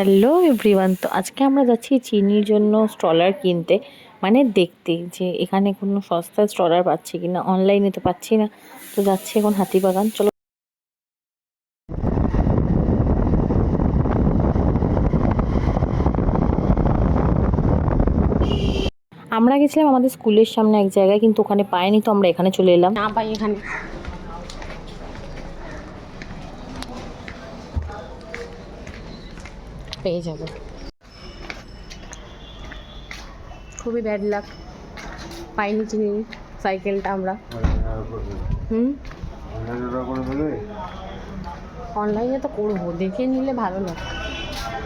Hello everyone, তো আজকে আমরা যাচ্ছি চিনির জন্য স্ট্রলার কিনতে। মানে দেখতে যে এখানে কোনো সস্তা স্ট্রলার পাচ্ছি কিনা, অনলাইনে তো পাচ্ছি না। তো যাচ্ছি এখন হাতিবাগান, চলো। আমরা গেছিলাম আমাদের স্কুলের সামনে এক জায়গায়, কিন্তু ওখানে পাইনি, তো আমরা এখানে চলে এলাম। না পাই এখানে পেয়ে যাব। খুবই ব্যাড লাক পাইনি চিনি সাইকেলটা আমরা। হুম? অনলাইনে তো করব, দেখে নিলে ভালো লাগে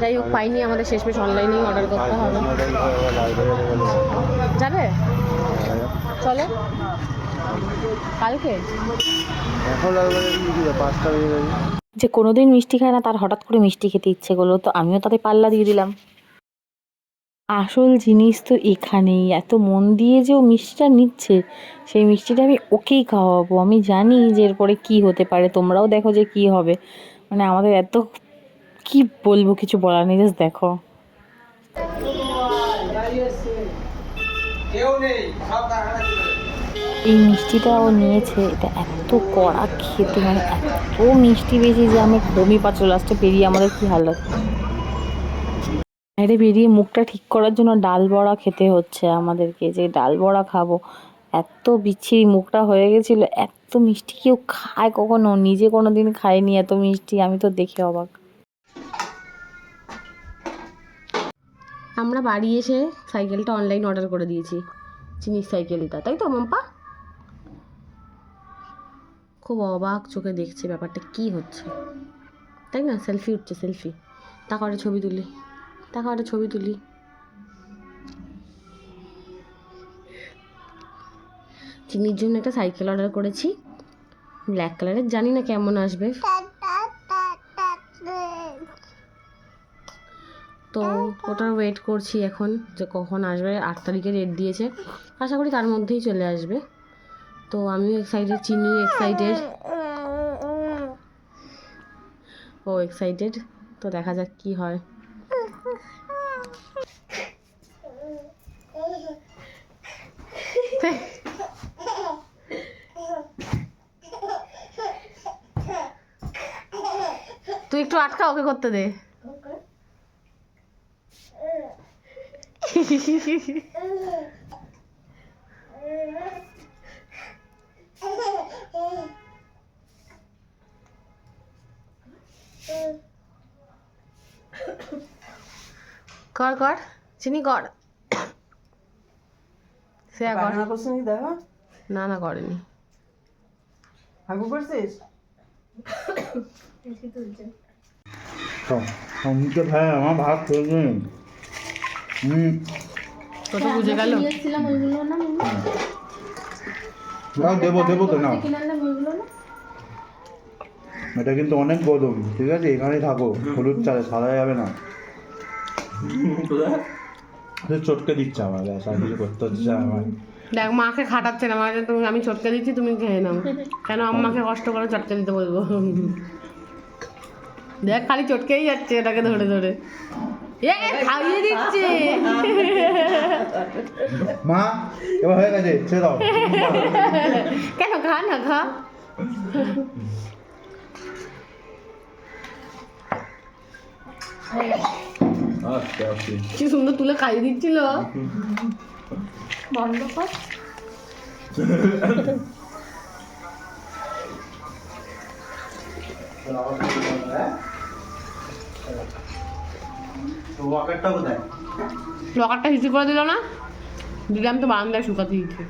যাই হোক, পাইনি, আমাদের শেষমেশ অনলাইনেই অর্ডার করতে হবে। যাবে? চলো। কালকে? এখন কি ছিল পাঁচটা বেজে গেছে। যে কোনোদিন মিষ্টি খায় না, তার হঠাৎ করে মিষ্টি খেতে ইচ্ছে করল, তো আমিও তাতে পাল্লা দিয়ে দিলাম। আসল জিনিস তো এখানেই, এত মন দিয়ে যে ও মিষ্টিটা নিচ্ছে, সেই মিষ্টিটা আমি ওকেই খাওয়াবো। আমি জানি যে এরপরে কি হতে পারে, তোমরাও দেখো যে কি হবে। মানে আমাদের এত কি বলব, কিছু বলার নেই, জাস্ট দেখো। এই মিষ্টিটা ও নিয়েছে, এটা এত কড়া খেতে মানে এত মিষ্টি বেশি যে আমি বমি পাচ্ছিল লাস্টে বেরিয়ে আমাদের কি হালত বাইরে বেরিয়ে মুখটা ঠিক করার জন্য ডাল বড়া খেতে হচ্ছে আমাদেরকে, যে ডাল বড়া খাব। এত বিচ্ছিরি মুখটা হয়ে গেছিল, এত মিষ্টি কেউ খায় কখনো? নিজে কোনো দিন খায়নি এত মিষ্টি, আমি তো দেখে অবাক। আমরা বাড়ি এসে সাইকেলটা অনলাইন অর্ডার করে দিয়েছি, চিনির সাইকেলটা, তাই তো মাম্পা? খুব অবাক চোখে দেখছে ব্যাপারটা, কি হচ্ছে? তাই না? সেলফি উঠছে, সেলফি। টাকা একটা ছবি তুলি টাকা একটা ছবি তুলি। চিনির জন্য একটা সাইকেল অর্ডার করেছি। ব্ল্যাক কালারের, জানি না কেমন আসবে। তো ওটার ওয়েট করছি এখন যে কখন আসবে, আট তারিখে ডেট দিয়েছে। আশা করি তার মধ্যেই চলে আসবে। তো আমিও এক্সাইটেড চিনি এক্সাইটেড ও এক্সাইটেড তো দেখা যাক কি হয়। তুই একটু আটকা ওকে করতে দে। কর কর চিনি কর সে কর রান্না করছিস দেখো? না না করেনি হাগু করছিস? অমিকে ভাই আমার ভাত খেয়েছে হুম তো তো বুঝে গেল। নাও দেবো দেবো তো নাও। এটা কিন্তু অনেক গরম ঠিক আছে? এখানেই থাকো হলুদ চালে সারা যাবে না। চটকে দিচ্ছে আমার ব্যাস আর কিছু করতে হচ্ছে আমার দেখ মাকে খাটাচ্ছে না মানে তুমি আমি চটকে দিচ্ছি তুমি খেয়ে নাও। কেন আম্মাকে কষ্ট করে চটকে দিতে বলব? দেখ খালি চটকেই যাচ্ছে এটাকে ধরে ধরে। এ খাইয়ে দিচ্ছে। মা এবার হয়ে গেছে ছেড়ে দাও। কেন খা না খা। আচ্ছা আচ্ছা কি সুন্দর তুলে খাইয়ে দিচ্ছিল। বন্ধ কর। লকারটা হিসি করে দিল না? দিলাম তো বারান্দায় শুকাতে দিচ্ছে